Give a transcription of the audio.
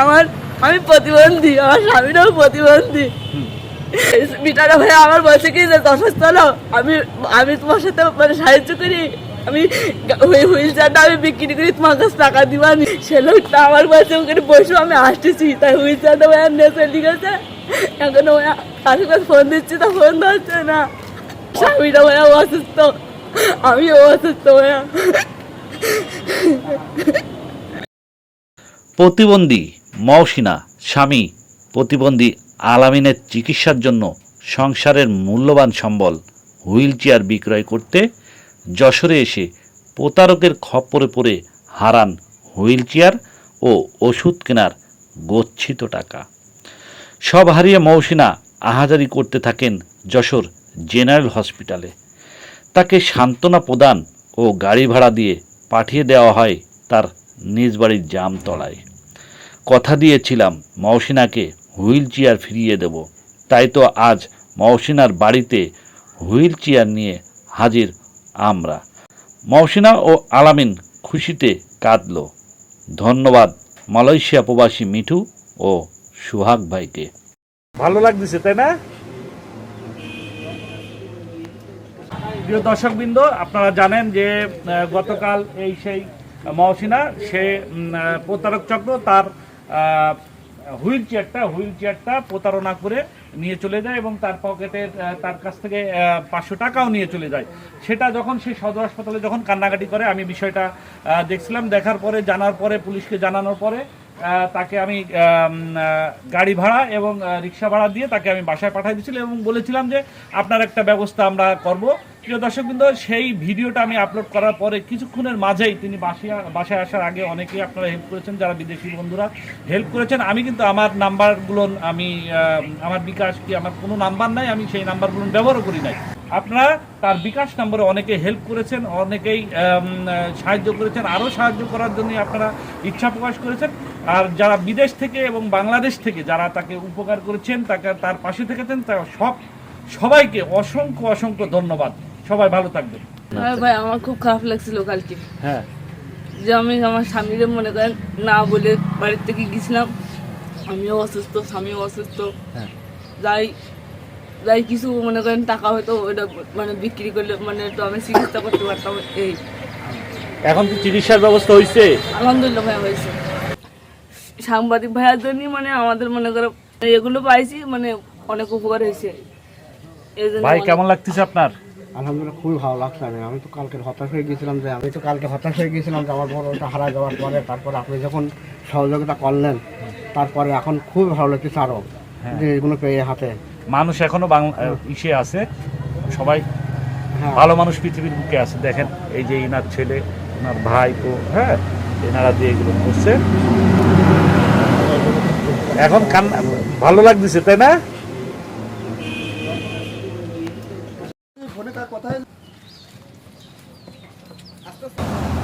আমার, আমি প্রতিবন্ধী, আমার স্বামীরাও প্রতিবন্ধী। বিটারা ভাই আমার বলছে কি যে দশাস চলো আমি আমি তোমার সাথে মানে সাহায্য করি? আমি হুইল চেয়ারটা আমি বিক্রি করি, তোমার কাছে টাকা দিবানি সে লোকটা আমার বলছে ওখানে বসে আমি আসতেছি তাই হুইল চেয়ারটা ভাই নিয়ে চলে গেছে। এখন ওই কাছে ফোন দিচ্ছি তা ফোন ধরছে না। স্বামীটা ভাইয়া অসুস্থ। আমিও অসুস্থ ভাইয়া। প্রতিবন্ধী মৌসিনা স্বামী প্রতিবন্ধী আলামিনের চিকিৎসার জন্য সংসারের মূল্যবান সম্বল হুইল চেয়ার বিক্রয় করতে যশোরে এসে প্রতারকের খপ্পরে পড়ে হারান হুইল চেয়ার ও ওষুধ কেনার গচ্ছিত টাকা। সব হারিয়ে মৌসিনা আহাজারি করতে থাকেন যশোর জেনারেল হসপিটালে। তাকে সান্ত্বনা প্রদান ও গাড়ি ভাড়া দিয়ে পাঠিয়ে দেওয়া হয় তার নিজ বাড়ির জামতলায়। কথা দিয়েছিলাম মৌসিনাকে হুইল চেয়ার ফিরিয়ে দেব। তাই তো আজ মৌসিনার বাড়িতে হুইল চেয়ার নিয়ে হাজির আমরা। মৌসিনা ও আলামিন খুশিতে কাঁদল। ধন্যবাদ মালয়েশিয়া প্রবাসী মিঠু ও সুহাগ ভাইকে। ভালো লাগতেছে, তাই না? প্রিয় দর্শকবৃন্দ, আপনারা জানেন যে গতকাল এই সেই মহসিনা সে প্রতারক চক্র তার হুইল চেয়ারটা হুইল চেয়ারটা প্রতারণা করে নিয়ে চলে যায় এবং তার পকেটে তার কাছ থেকে পাঁচশো টাকাও নিয়ে চলে যায়। সেটা যখন সে সদর হাসপাতালে যখন কান্নাকাটি করে, আমি বিষয়টা দেখছিলাম। দেখার পরে, জানার পরে, পুলিশকে জানানোর পরে তাকে আমি গাড়ি ভাড়া এবং রিক্সা ভাড়া দিয়ে তাকে আমি বাসায় পাঠিয়ে দিয়েছিলাম এবং বলেছিলাম যে, আপনার একটা ব্যবস্থা আমরা করব। প্রিয় দর্শকবৃন্দ, সেই ভিডিওটা আমি আপলোড করার পরে কিছুক্ষণের মাঝেই তিনি বাসায় বাসায় আসার আগে অনেকেই আপনারা হেল্প করেছেন, যারা বিদেশি বন্ধুরা হেল্প করেছেন। আমি কিন্তু আমার নাম্বারগুলো আমি আমার বিকাশ কি আমার কোনো নাম্বার নাই, আমি সেই নাম্বারগুলো ব্যবহারও করি নাই। আপনারা তার বিকাশ নম্বরে অনেকে হেল্প করেছেন, অনেকেই সাহায্য করেছেন, আরও সাহায্য করার জন্য আপনারা ইচ্ছা প্রকাশ করেছেন। আর যারা বিদেশ থেকে এবং বাংলাদেশ থেকে যারা তাকে উপকার করেছেন, তাকে তার পাশে থেকেছেন তারা সব, সবাইকে অসংখ্য অসংখ্য ধন্যবাদ। সবাই ভালো থাকবেন হ্যাঁ ভাই আমার খুব খারাপ লাগছিল কালকে। হ্যাঁ। যে আমি আমার স্বামীরে মনে করেন না বলে বাড়ির থেকে গেছিলাম। আমিও অসুস্থ স্বামীও অসুস্থ। হ্যাঁ। যাই যাই কিছু মনে করেন টাকা হয়তো ওটা মানে বিক্রি করলে মানে একটু আমি চিকিৎসা করতে পারতাম এই। এখন কি চিকিৎসার ব্যবস্থা হয়েছে আলহামদুলিল্লাহ ভাইয়া হয়েছে। সাংবাদিক ভাইয়ার জন্যই মানে আমাদের মনে করো এগুলো পাইছি মানে অনেক উপকার হয়েছে। ভাই কেমন লাগতেছে আপনার? আলহামদুলিল্লাহ খুবই ভালো লাগছে আমি। আমি তো কালকে হতাশ হয়ে গিয়েছিলাম যে আমি তো কালকে হতাশ হয়ে গিয়েছিলাম যে আমার বড় ওটা হারা যাওয়ার পরে তারপরে আপনি যখন সহযোগিতা করলেন তারপরে এখন খুব ভালো লাগছে আরও যে এগুলো পেয়ে হাতে। মানুষ এখনও বাংলা ইসে আছে। সবাই হ্যাঁ। ভালো মানুষ পৃথিবীর বুকে আছে। দেখেন এই যে ইনার ছেলে ওনার ভাই তো হ্যাঁ এনারা দিয়ে এগুলো করছে। এখন কান ভালো লাগতেছে তাই না? ফোনে তার কথা আস্তে।